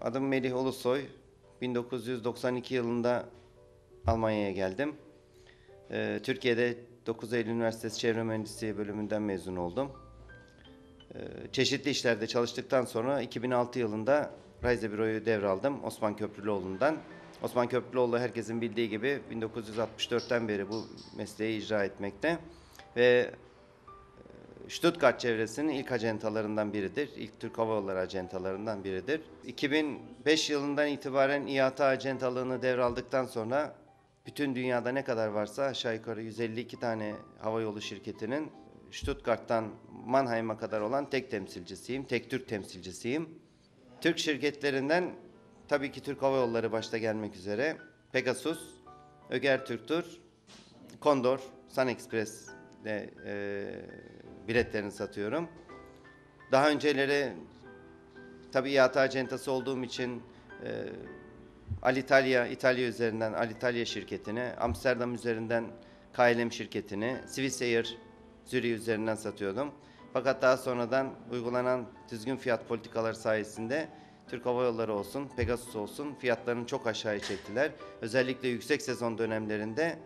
Adım Melih Ulusoy. 1992 yılında Almanya'ya geldim. Ee, Türkiye'de 9 Eylül Üniversitesi Çevre Mühendisliği bölümünden mezun oldum. Ee, çeşitli işlerde çalıştıktan sonra 2006 yılında Raize Büro'yu devraldım Osman Köprülüoğlu'ndan. Osman Köprülüoğlu herkesin bildiği gibi 1964'ten beri bu mesleği icra etmekte ve Stuttgart çevresinin ilk acentalarından biridir. İlk Türk Hava Yolları acentalarından biridir. 2005 yılından itibaren İATA acentalığını devraldıktan sonra bütün dünyada ne kadar varsa aşağı yukarı 152 tane havayolu şirketinin Stuttgart'tan Mannheim'a kadar olan tek temsilcisiyim, tek Türk temsilcisiyim. Türk şirketlerinden tabii ki Türk Hava Yolları başta gelmek üzere Pegasus, Öger Türktur, Condor, Sun Express de e, biletlerini satıyorum. Daha önceleri tabii IATA acentası olduğum için e, Alitalia, İtalya üzerinden Alitalia şirketine, Amsterdam üzerinden KLM şirketini, Swiss Air, üzerinden satıyordum. Fakat daha sonradan uygulanan düzgün fiyat politikaları sayesinde Türk Hava Yolları olsun, Pegasus olsun fiyatlarını çok aşağıya çektiler. Özellikle yüksek sezon dönemlerinde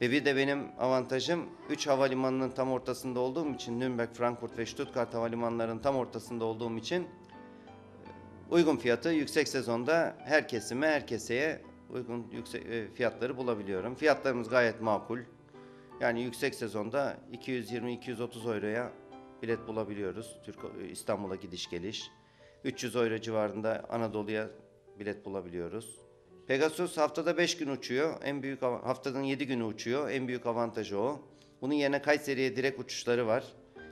ve bir de benim avantajım 3 havalimanının tam ortasında olduğum için Nürnberg, Frankfurt ve Stuttgart havalimanlarının tam ortasında olduğum için uygun fiyatı yüksek sezonda her kesime, her keseye uygun yüksek e, fiyatları bulabiliyorum. Fiyatlarımız gayet makul. Yani yüksek sezonda 220-230 euroya bilet bulabiliyoruz. Türk İstanbul'a gidiş geliş. 300 euro civarında Anadolu'ya bilet bulabiliyoruz. Pegasus haftada 5 gün uçuyor. En büyük haftanın 7 günü uçuyor. En büyük avantajı o. Bunun yerine Kayseri'ye direkt uçuşları var.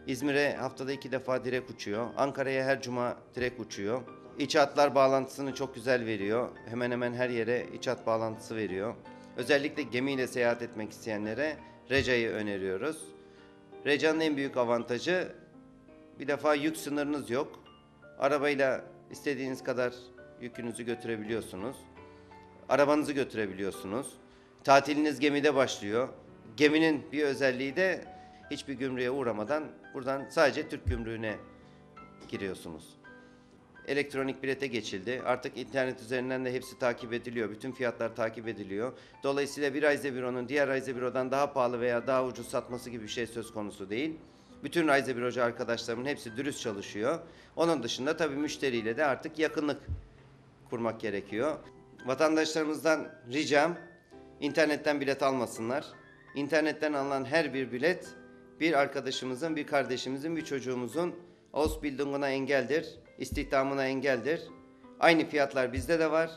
İzmir'e haftada 2 defa direkt uçuyor. Ankara'ya her cuma direkt uçuyor. İç hatlar bağlantısını çok güzel veriyor. Hemen hemen her yere iç hat bağlantısı veriyor. Özellikle gemiyle seyahat etmek isteyenlere Reca'yı öneriyoruz. Reca'nın en büyük avantajı bir defa yük sınırınız yok. Arabayla istediğiniz kadar yükünüzü götürebiliyorsunuz. Arabanızı götürebiliyorsunuz. Tatiliniz gemide başlıyor. Geminin bir özelliği de hiçbir gümrüğe uğramadan buradan sadece Türk gümrüğüne giriyorsunuz. Elektronik bilete geçildi. Artık internet üzerinden de hepsi takip ediliyor. Bütün fiyatlar takip ediliyor. Dolayısıyla bir Raize Büro'nun diğer Raize Büro'dan daha pahalı veya daha ucuz satması gibi bir şey söz konusu değil. Bütün Raize Bürocu arkadaşlarımın hepsi dürüst çalışıyor. Onun dışında tabii müşteriyle de artık yakınlık kurmak gerekiyor. Vatandaşlarımızdan ricam internetten bilet almasınlar. İnternetten alınan her bir bilet bir arkadaşımızın, bir kardeşimizin, bir çocuğumuzun Ausbildung'una engeldir, istihdamına engeldir. Aynı fiyatlar bizde de var.